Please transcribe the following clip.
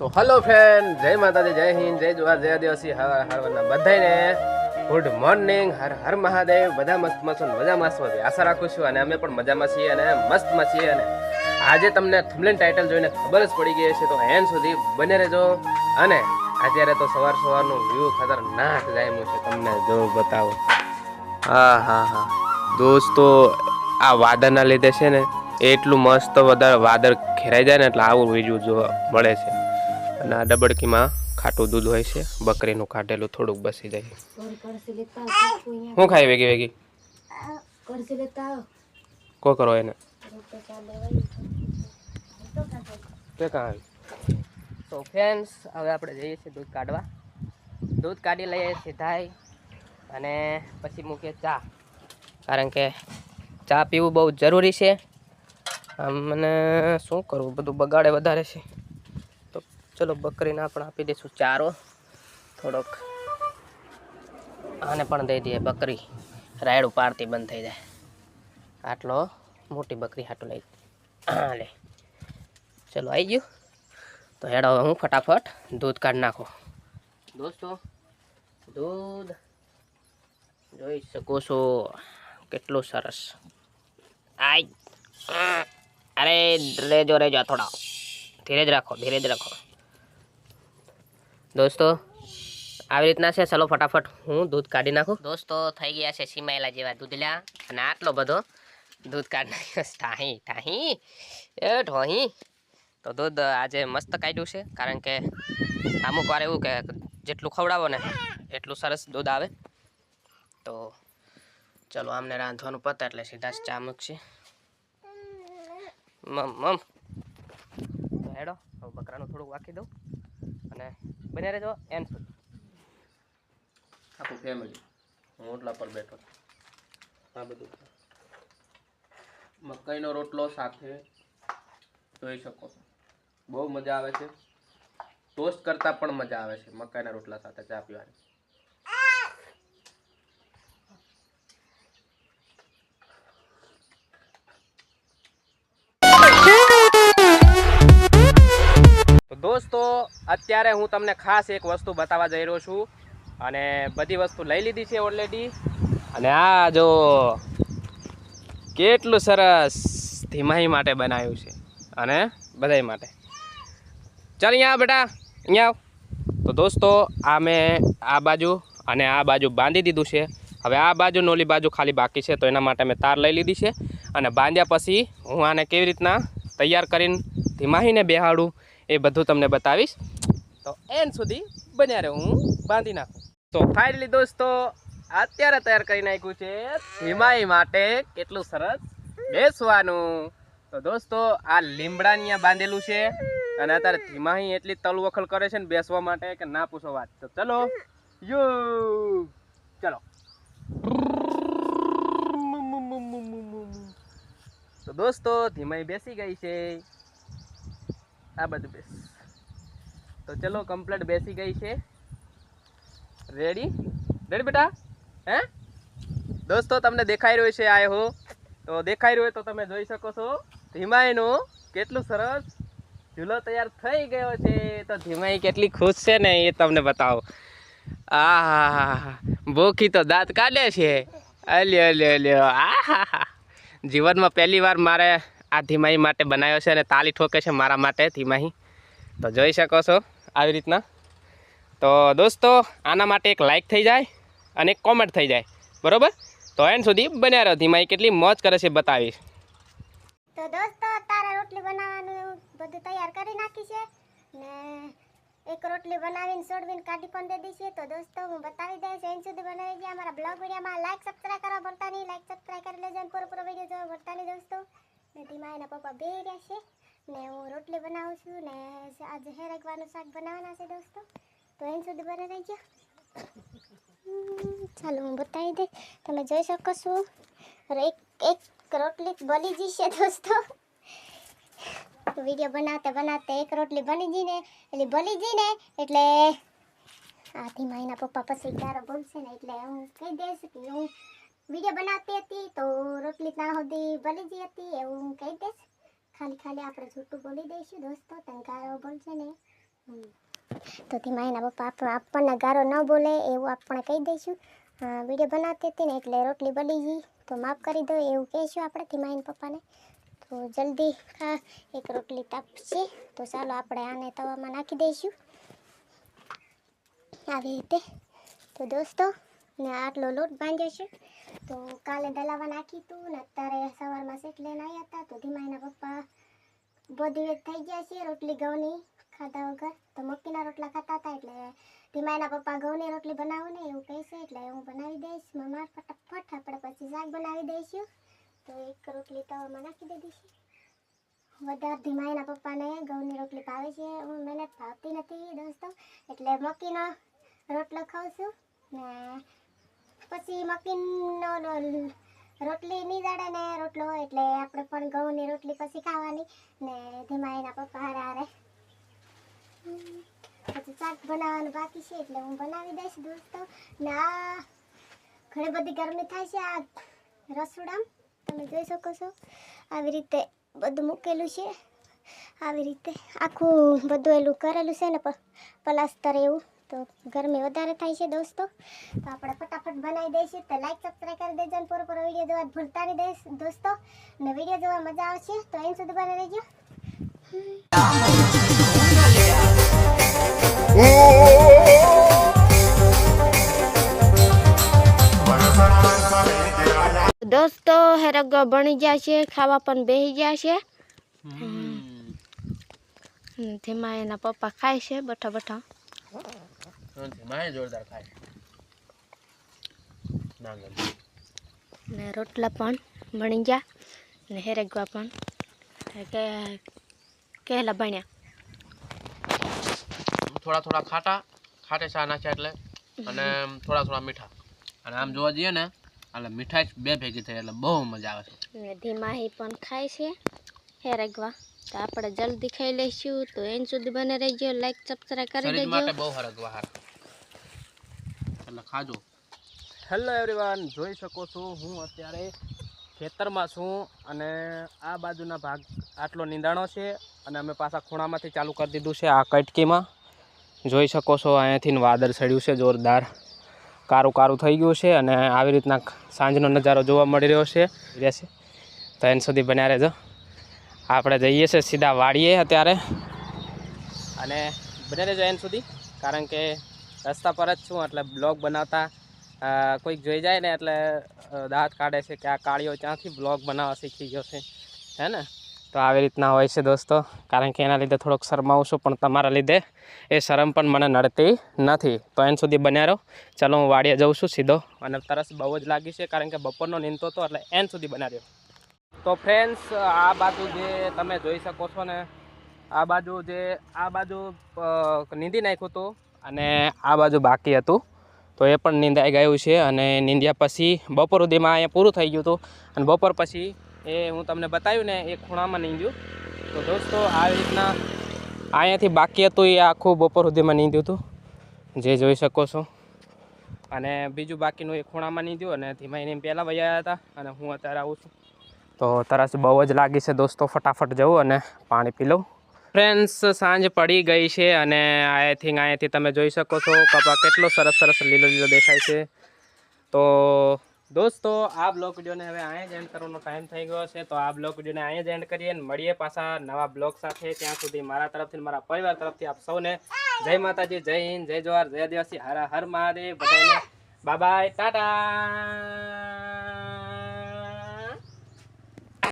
સો hello friend જય માતાજી, જય હિન્દ, જય જુહાર જય આદિવાસી. હર હરના બધાને ગુડ મોર્નિંગ હર હર મહાદેવ. બધા મસ્ત મસ્ત અને મજામાં છો. આશા રાખું છું અને અમે પણ મજામાં છીએ અને મસ્તમાં છીએ અને આજે તમને થમલેન ટાઇટલ જોઈને ખબર જ પડી ગઈ છે તો એન સુધી બને રહેજો અને અત્યારે તો સવાર સવારનું વ્યૂ ખતરનાક જામ્યું છે. તમને જો બતાવો. હા હા હા. દોસ્તો, આ વાદળના લીધે છે ને એટલું મસ્ત વધારે વાદળ ઘેરાઈ જાય ને એટલે આવું બીજું જોવા મળે છે. અને આ ડબડકીમાં ખાટું દૂધ હોય છે. બકરીનું કાઢેલું થોડુંક બસી જાય. શું ખાય વેગી વેગી? કો કરો એને? તો ફ્રેન્ડ્સ હવે આપણે જઈએ છીએ દૂધ કાઢવા. દૂધ કાઢી લઈએ સીધાઈ અને પછી મૂકીએ ચા. કારણ કે ચા પીવું બહુ જરૂરી છે. આમ મને શું કરવું? બધું બગાડે વધારે છે. ચલો બકરીને આપણે આપી દઈશું ચારો. થોડોક આને પણ દઈ દઈએ બકરી. રાયડું પાડતી બંધ થઈ જાય. આટલો મોટી બકરી હાટું લઈ લે. ચલો આવી ગયું. તો હેડો હું ફટાફટ દૂધ કાઢી નાખું. દોસ્તો, દૂધ. જોઈ શકો છો કેટલું સરસ. આઈ. અરે, રેજો રેજો થોડા. ધીરે જ રાખો, ધીરે જ રાખો. દોસ્તો, આવી રીતના છે. ચલો ફટાફટ હું દૂધ કાઢી નાખું. દોસ્તો, થઈ ગયા છે સીમાયેલા જેવા દૂધલા અને આટલો બધો દૂધ કાઢી નાખ્યો ટાહી ટાહી એ ઢોહી. તો દૂધ આજે મસ્ત કાઢ્યું છે, કારણ કે અમુક વાર એવું કે જેટલું ખવડાવો ને એટલું સરસ દૂધ આવે. તો ચલો આમને રાંધવાનું પતે એટલે સીધા જ ચા મૂકશે. મમ મમ. હેડો બકરાનું થોડુંક વાકી દઉં અને બને રહેજો એન આખું ફેમિલી હું ઓટલા પર બેઠો છું. આ બધું. મકાઈનો રોટલો સાથે જોઈ શકો બહુ મજા આવે છે. ટોસ્ટ કરતાં પણ મજા આવે છે મકાઈના રોટલા સાથે ચા પીવાની. તો દોસ્તો, અત્યારે હું તમને ખાસ એક વસ્તુ બતાવવા જઈ રહ્યો છું અને બધી વસ્તુ લઈ લીધી છે ઓલરેડી અને આ જો કેટલું સરસ ધીમાઈ માટે બનાવ્યું છે અને બધાય માટે. ચાલ અહીંયા બેટા, અહીંયા તો દોસ્તો, આ મેં આ બાજુ અને આ બાજુ બાંધી દીધું છે. હવે આ બાજુ નોલી બાજુ ખાલી બાકી છે, તો એના માટે મેં તાર લઈ લીધી છે. અને બાંધ્યા પછી હું આને કેવી રીતના તૈયાર કરીને ધીમાહીને બેહાડું એ બધું તમને બતાવીશ. તો એન સુધી બન્યા હું બાંધી નાખું. તો ફાઇનલી દોસ્તો, અત્યારે તૈયાર કરી નાખ્યું છે ધીમાઈ માટે કેટલું સરસ બેસવાનું. તો દોસ્તો, આ લીમડા અહીંયા બાંધેલું છે અને અત્યારે ધીમાહી એટલી તલ વખલ કરે છે ને બેસવા માટે કે ના પૂછો વાત. તો ચલો, યુ, ચલો. તો દોસ્તો, ધીમાઈ બેસી ગઈ છે. આ બધું બેસ. તો ચલો કમ્પ્લેટ બેસી ગઈ છે. રેડી રેડી બેટા? હે? દોસ્તો, તમને દેખાઈ રહ્યું છે આ હો. તો દેખાઈ રહ્યું હોય તો તમે જોઈ શકો છો. ધીમાઈનો કેટલું સરસ ઝૂલો તૈયાર થઈ ગયો છે. તો ધીમાઈ કેટલી ખુશ છે ને, એ તમને બતાવો. આ ભૂખી તો દાંત કાઢે છે. અલ્યો અલ્યો અલ્યો. આ જીવનમાં પહેલી વાર મારે આ ધીમાઈ માટે બનાવ્યો છે અને તાલી ઠોકે છે મારા માટે ધીમાહી તો જોઈ શકો છો આવી રીતના. તો દોસ્તો, આના માટે એક લાઇક થઈ જાય અને એક કોમેન્ટ થઈ જાય. બરોબર? તો એન્ડ સુધી બન્યા રહ્યો ધીમાઈ કેટલી મોજ કરે છે બતાવીશ. તો દોસ્તો તારા રોટલી બનાવવાનું બધું તૈયાર કરી નાખી છે. ને એક રોટલી બનાવીને સોડવીને કાઢી પણ દે છે તો દોસ્તો, હું બતાવી દઈશ. એન સુધી બનાવી ગયા. અમારા બ્લોગ વિડીયોમાં લાઈક સબસ્ક્રાઈબ કરવા ભરતા નહીં. લાઈક સબસ્ક્રાઈબ કરી લેજો અને પૂરો પૂરો વીડિયો જોવા ભરતા નહીં દોસ્તો. ને ધીમા એના પપ્પા બે રહ્યા છે ને હું રોટલી બનાવું છું ને આજે હેરગવાનું શાક બનાવવાના છે દોસ્તો. તો એન સુધી બને રહી ગયો ચાલો હું બતાવી દઈશ તમે જોઈ શકો છો. એક એક રોટલી બની જશે દોસ્તો. વીડિયો બનાવતા બનાવતા એક રોટલી બની ગઈ ને, એટલે બની ગઈ ને, એટલે આથી માઈના પપ્પા પછી ક્યારે બોલશે ને, એટલે હું કહી દઈશ કે હું વીડિયો બનાવતી હતી તો રોટલી ત્યાં સુધી બની ગઈ હતી એવું હું કહી દઈશ. ખાલી ખાલી આપણે જૂઠું બોલી દઈશું દોસ્તો તને ગારો બોલશે ને. તો ધીમા એના પપ્પા આપ- આપણને ગારો ન બોલે એવું આપણે કહી દઈશું. વીડિયો બનાવતી હતી ને એટલે રોટલી બની ગઈ. તો માફ કરી દો, એવું કહીશું આપણે એના પપ્પાને. તો જલ્દી ખા, એક રોટલી તાપશે તો ચાલો આપણે આને તવામાં નાખી દઈશું. આવી રીતે. તો દોસ્તો, ને આટલો લોટ બાંધ્યો છે. તો કાલે દલાવા નાખી હતું ને અત્યારે સવારમાં સેટ લઈને આવ્યા હતા તો ધીમા એના પપ્પા બધી વેત થઈ ગયા છે, રોટલી ઘઉંની ખાધા વગર. તો મક્કીના રોટલા ખાતા હતા એટલે ધીમા એના પપ્પા ઘઉંની રોટલી બનાવો ને એવું કહેશે એટલે હું બનાવી દઈશ. મમ્મા ફટાફટ આપણે પછી શાક બનાવી દઈશું. તો એક રોટલી તવામાં નાખી દીધી છે. વધારે ધીમા એના પપ્પાને ઘઉંની રોટલી ભાવે છે, હું મને ભાવતી નથી દોસ્તો. એટલે મક્કીનો રોટલો ખાઉં છું ને પછી મકીનનો રોટલી નહીં જડે ને રોટલો એટલે આપણે પણ ઘઉંની રોટલી પછી ખાવાની ને ધીમા એના પપ્પા હારે હારે. પછી શાક બનાવવાનું બાકી છે એટલે હું બનાવી દઈશ દોસ્તો. ને આ ઘણી બધી ગરમી થાય છે આ રસોડામાં. તમે જોઈ શકો છો. આવી રીતે બધું મૂકેલું છે. આવી રીતે આખું બધું એલું કરેલું છે ને પ- પ્લાસ્તર એવું. તો ગરમી વધારે થાય છે દોસ્તો. તો આપણે ફટાફટ બનાવી દઈશું. તો લાઈક સબસ્ક્રાઈબ કરી દેજો અને પૂરો પૂરો વીડિયો જોવા ભૂલતા નહીં દઈશ દોસ્તો. ને વીડિયો જોવા મજા આવશે. તો એમ સુધી બને રહેજો. દોસ્તો હેરગ બની ગયા છે ખાવા પણ બેસી ગયા છે. તેમાં એના પપ્પા ખાય છે બઠા બઠા. માય જોરદાર ખાય ના ને રોટલા પણ બની ગયા ને હેરેગવા પણ. કે કહેલા બન્યા થોડા થોડા ખાટા ખાટે ચા નાખ્યા એટલે અને થોડા થોડા મીઠા. અને આમ જોવા જઈએ ને એટલે મીઠાઈ બે ભેગી થઈ એટલે બહુ મજા આવે છે. ને ધીમાહી પણ ખાય છે હેરેગવા. તો આપણે જલ્દી ખાઈ લઈશું તો એન સુધી બને રહેજો લાઈક સબસ્ક્રાઈબ કરી શરીર માટે દેજો બહુ હરગવા હાર. એટલે ખાજો. હેલો એવરીવન જોઈ શકો છો, હું અત્યારે ખેતરમાં છું અને આ બાજુના ભાગ આટલો નીંદાણો છે અને અમે પાછા ખૂણામાંથી ચાલુ કરી દીધું છે આ કટકીમાં. જોઈ શકો છો, અહીંયાથી વાદળ ચડ્યું છે, જોરદાર કારું કારું થઈ ગયું છે અને આવી રીતના સાંજનો નજારો જોવા મળી રહ્યો છે. રહેશે તો એન સુધી બન્યા રહેજો. આપણે જઈએ છીએ સીધા વાડીએ અત્યારે. અને બને રહેજો એન સુધી, કારણ કે રસ્તા પર જ છું, એટલે બ્લોગ બનાવતા કોઈક જોઈ જાય ને એટલે દાંત કાઢે છે કે આ કાળીઓ ક્યાંથી બ્લોગ બનાવવા શીખી ગયો છે. હે ને? તો આવી રીતના હોય છે દોસ્તો. કારણ કે એના લીધે થોડોક શરમાવું છું, પણ તમારા લીધે એ શરમ પણ મને નડતી નથી. તો એન સુધી બન્યા રહો. ચાલો હું વાડીએ જઉં છું સીધો. અને તરસ બહુ જ લાગી છે, કારણ કે બપોરનો નીંદતો હતો, એટલે એન સુધી બન્યા રહ્યો તો ફ્રેન્ડ્સ આ બાજુ જે તમે જોઈ શકો છો ને, આ બાજુ જે, આ બાજુ નીંદી નાખ્યું હતું. અને આ બાજુ બાકી હતું. તો એ પણ નીંદાઈ ગયું છે અને નીંદ્યા પછી બપોર સુધીમાં અહીંયા પૂરું થઈ ગયું હતું. અને બપોર પછી એ હું તમને બતાવ્યું ને, એ ખૂણામાં નીંદ્યું. તો દોસ્તો આવી રીતના અહીંયાથી બાકી હતું એ આખું બપોર સુધીમાં નીંદ્યું હતું. જે જોઈ શકો છો. અને બીજું બાકીનું એ ખૂણામાં નીંદ્યું અને ધીમા એને પહેલાં વયા હતા અને હું અત્યારે આવું છું. તો તરસ બહુ જ લાગી છે દોસ્તો, ફટાફટ જવું અને પાણી પી લઉં. ફ્રેન્ડ્સ સાંજ પડી ગઈ છે અને આઈ થિંક અહીંયાથી તમે જોઈ શકો છો કપા કેટલો સરસ સરસ લીલો લીલો દેખાય છે. તો દોસ્તો, આ બ્લોગ વિડીયોને હવે અહીંયા જ એન્ડ કરવાનો ટાઈમ થઈ ગયો છે. તો આ બ્લોગ વિડીયોને અહીંયા જ એન્ડ કરીએ અને મળીએ પાછા નવા બ્લોગ સાથે. ત્યાં સુધી મારા તરફથી મારા પરિવાર તરફથી આપ સૌને જય માતાજી, જય હિન્દ, જય જવાહર, જય આદિવાસી. હર હર મહાદેવ બધાને. Bye bye tata.